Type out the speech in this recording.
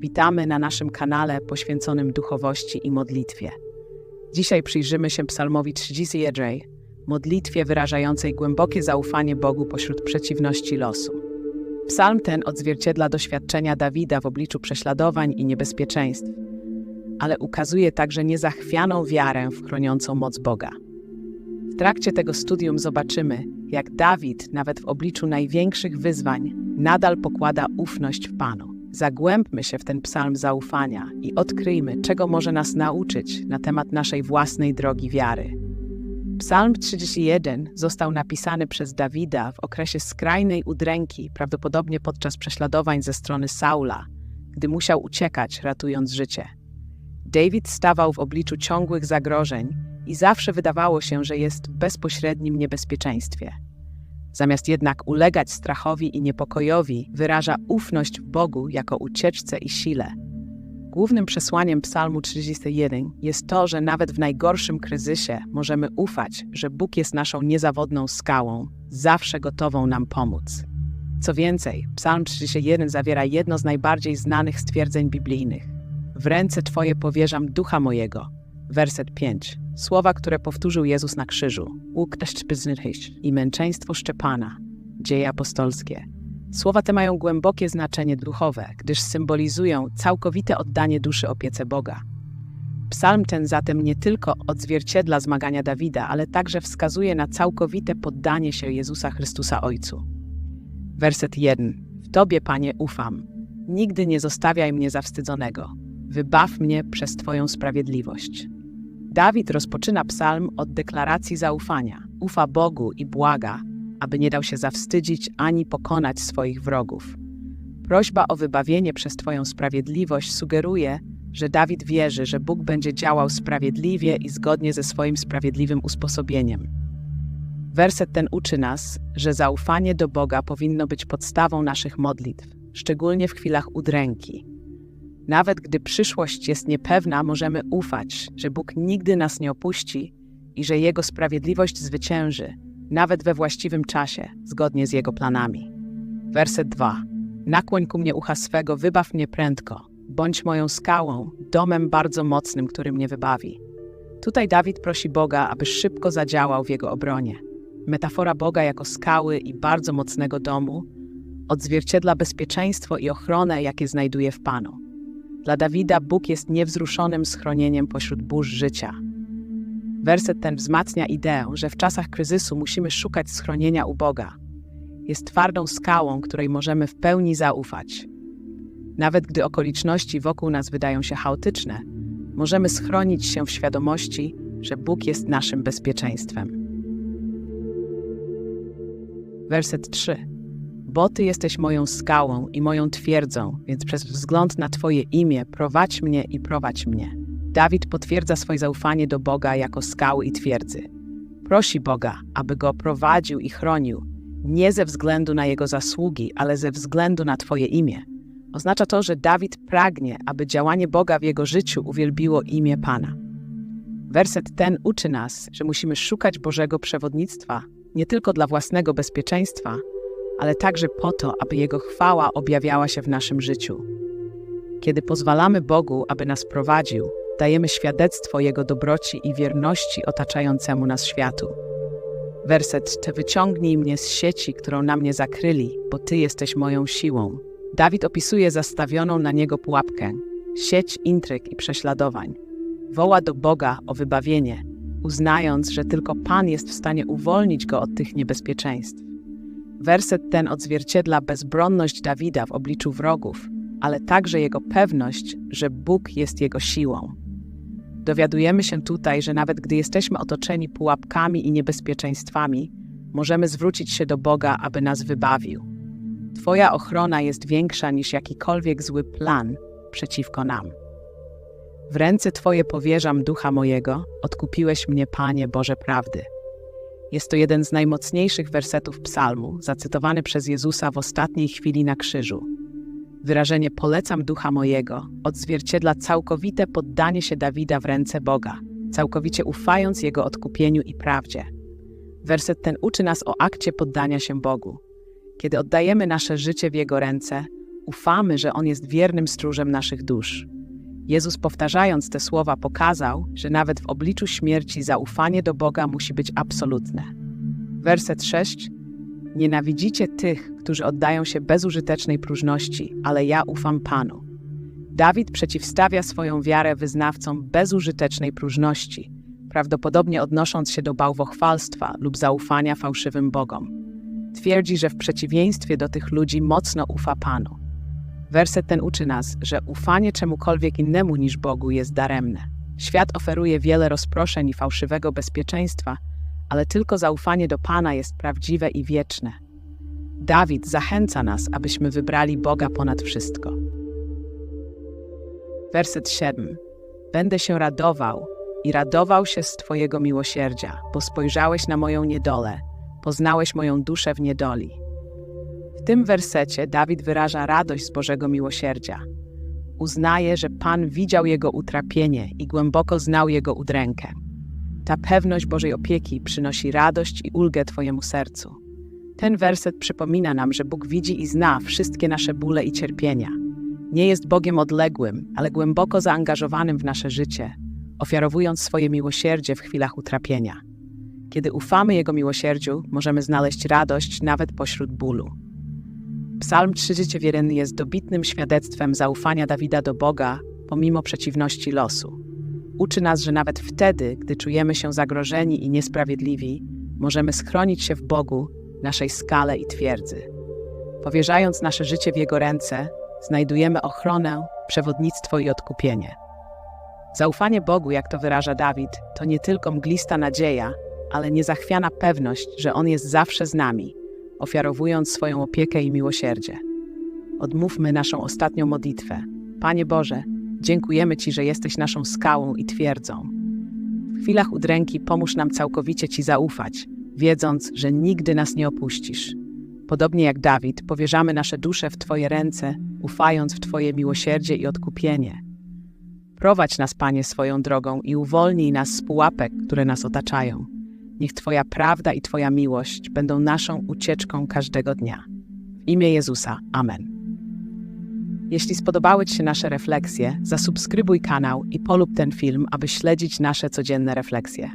Witamy na naszym kanale poświęconym duchowości i modlitwie. Dzisiaj przyjrzymy się Psalmowi 31, modlitwie wyrażającej głębokie zaufanie Bogu pośród przeciwności losu. Psalm ten odzwierciedla doświadczenia Dawida w obliczu prześladowań i niebezpieczeństw, ale ukazuje także niezachwianą wiarę w chroniącą moc Boga. W trakcie tego studium zobaczymy, jak Dawid, nawet w obliczu największych wyzwań, nadal pokłada ufność w Panu. Zagłębmy się w ten psalm zaufania i odkryjmy, czego może nas nauczyć na temat naszej własnej drogi wiary. Psalm 31 został napisany przez Dawida w okresie skrajnej udręki, prawdopodobnie podczas prześladowań ze strony Saula, gdy musiał uciekać, ratując życie. David stawał w obliczu ciągłych zagrożeń i zawsze wydawało się, że jest w bezpośrednim niebezpieczeństwie. Zamiast jednak ulegać strachowi i niepokojowi, wyraża ufność w Bogu jako ucieczce i sile. Głównym przesłaniem Psalmu 31 jest to, że nawet w najgorszym kryzysie możemy ufać, że Bóg jest naszą niezawodną skałą, zawsze gotową nam pomóc. Co więcej, Psalm 31 zawiera jedno z najbardziej znanych stwierdzeń biblijnych. W ręce Twoje powierzam ducha mojego. Werset 5. Słowa, które powtórzył Jezus na krzyżu. Łuk i męczeństwo Szczepana. Dzieje apostolskie. Słowa te mają głębokie znaczenie duchowe, gdyż symbolizują całkowite oddanie duszy opiece Boga. Psalm ten zatem nie tylko odzwierciedla zmagania Dawida, ale także wskazuje na całkowite poddanie się Jezusa Chrystusa Ojcu. Werset 1. W Tobie, Panie, ufam. Nigdy nie zostawiaj mnie zawstydzonego. Wybaw mnie przez Twoją sprawiedliwość. Dawid rozpoczyna psalm od deklaracji zaufania. Ufa Bogu i błaga, aby nie dał się zawstydzić ani pokonać swoich wrogów. Prośba o wybawienie przez Twoją sprawiedliwość sugeruje, że Dawid wierzy, że Bóg będzie działał sprawiedliwie i zgodnie ze swoim sprawiedliwym usposobieniem. Werset ten uczy nas, że zaufanie do Boga powinno być podstawą naszych modlitw, szczególnie w chwilach udręki. Nawet gdy przyszłość jest niepewna, możemy ufać, że Bóg nigdy nas nie opuści i że Jego sprawiedliwość zwycięży, nawet we właściwym czasie, zgodnie z Jego planami. Werset 2. Nakłoń ku mnie ucha swego, wybaw mnie prędko. Bądź moją skałą, domem bardzo mocnym, który mnie wybawi. Tutaj Dawid prosi Boga, aby szybko zadziałał w jego obronie. Metafora Boga jako skały i bardzo mocnego domu odzwierciedla bezpieczeństwo i ochronę, jakie znajduje w Panu. Dla Dawida Bóg jest niewzruszonym schronieniem pośród burz życia. Werset ten wzmacnia ideę, że w czasach kryzysu musimy szukać schronienia u Boga. Jest twardą skałą, której możemy w pełni zaufać. Nawet gdy okoliczności wokół nas wydają się chaotyczne, możemy schronić się w świadomości, że Bóg jest naszym bezpieczeństwem. Werset 3. Bo Ty jesteś moją skałą i moją twierdzą, więc przez wzgląd na Twoje imię prowadź mnie i prowadź mnie. Dawid potwierdza swoje zaufanie do Boga jako skały i twierdzy. Prosi Boga, aby go prowadził i chronił, nie ze względu na jego zasługi, ale ze względu na Twoje imię. Oznacza to, że Dawid pragnie, aby działanie Boga w jego życiu uwielbiło imię Pana. Werset ten uczy nas, że musimy szukać Bożego przewodnictwa nie tylko dla własnego bezpieczeństwa, ale także po to, aby Jego chwała objawiała się w naszym życiu. Kiedy pozwalamy Bogu, aby nas prowadził, dajemy świadectwo Jego dobroci i wierności otaczającemu nas światu. Werset Ty wyciągnij mnie z sieci, którą na mnie zakryli, bo Ty jesteś moją siłą. Dawid opisuje zastawioną na niego pułapkę, sieć intryg i prześladowań. Woła do Boga o wybawienie, uznając, że tylko Pan jest w stanie uwolnić go od tych niebezpieczeństw. Werset ten odzwierciedla bezbronność Dawida w obliczu wrogów, ale także jego pewność, że Bóg jest jego siłą. Dowiadujemy się tutaj, że nawet gdy jesteśmy otoczeni pułapkami i niebezpieczeństwami, możemy zwrócić się do Boga, aby nas wybawił. Twoja ochrona jest większa niż jakikolwiek zły plan przeciwko nam. W ręce Twoje powierzam ducha mojego, odkupiłeś mnie, Panie Boże prawdy. Jest to jeden z najmocniejszych wersetów psalmu, zacytowany przez Jezusa w ostatniej chwili na krzyżu. Wyrażenie polecam ducha mojego odzwierciedla całkowite poddanie się Dawida w ręce Boga, całkowicie ufając Jego odkupieniu i prawdzie. Werset ten uczy nas o akcie poddania się Bogu. Kiedy oddajemy nasze życie w Jego ręce, Ufamy, że On jest wiernym stróżem naszych dusz. Jezus powtarzając te słowa pokazał, że nawet w obliczu śmierci zaufanie do Boga musi być absolutne. Werset 6. Nienawidzicie tych, którzy oddają się bezużytecznej próżności, ale ja ufam Panu. Dawid przeciwstawia swoją wiarę wyznawcom bezużytecznej próżności, prawdopodobnie odnosząc się do bałwochwalstwa lub zaufania fałszywym bogom. Twierdzi, że w przeciwieństwie do tych ludzi mocno ufa Panu. Werset ten uczy nas, że ufanie czemukolwiek innemu niż Bogu jest daremne. Świat oferuje wiele rozproszeń i fałszywego bezpieczeństwa, ale tylko zaufanie do Pana jest prawdziwe i wieczne. Dawid zachęca nas, abyśmy wybrali Boga ponad wszystko. Werset 7. Będę się radował i radował się z Twojego miłosierdzia, bo spojrzałeś na moją niedolę, poznałeś moją duszę w niedoli. W tym wersecie Dawid wyraża radość z Bożego miłosierdzia. Uznaje, że Pan widział jego utrapienie i głęboko znał jego udrękę. Ta pewność Bożej opieki przynosi radość i ulgę Twojemu sercu. Ten werset przypomina nam, że Bóg widzi i zna wszystkie nasze bóle i cierpienia. Nie jest Bogiem odległym, ale głęboko zaangażowanym w nasze życie, ofiarowując swoje miłosierdzie w chwilach utrapienia. Kiedy ufamy Jego miłosierdziu, możemy znaleźć radość nawet pośród bólu. Psalm 31 jest dobitnym świadectwem zaufania Dawida do Boga pomimo przeciwności losu. Uczy nas, że nawet wtedy, gdy czujemy się zagrożeni i niesprawiedliwi, możemy schronić się w Bogu, naszej skale i twierdzy. Powierzając nasze życie w Jego ręce, znajdujemy ochronę, przewodnictwo i odkupienie. Zaufanie Bogu, jak to wyraża Dawid, to nie tylko mglista nadzieja, ale niezachwiana pewność, że On jest zawsze z nami, ofiarowując swoją opiekę i miłosierdzie. Odmówmy naszą ostatnią modlitwę. Panie Boże, dziękujemy Ci, że jesteś naszą skałą i twierdzą. W chwilach udręki pomóż nam całkowicie Ci zaufać, wiedząc, że nigdy nas nie opuścisz. Podobnie jak Dawid, powierzamy nasze dusze w Twoje ręce, ufając w Twoje miłosierdzie i odkupienie. Prowadź nas, Panie, swoją drogą i uwolnij nas z pułapek, które nas otaczają. Niech Twoja prawda i Twoja miłość będą naszą ucieczką każdego dnia. W imię Jezusa. Amen. Jeśli spodobały Ci się nasze refleksje, zasubskrybuj kanał i polub ten film, aby śledzić nasze codzienne refleksje.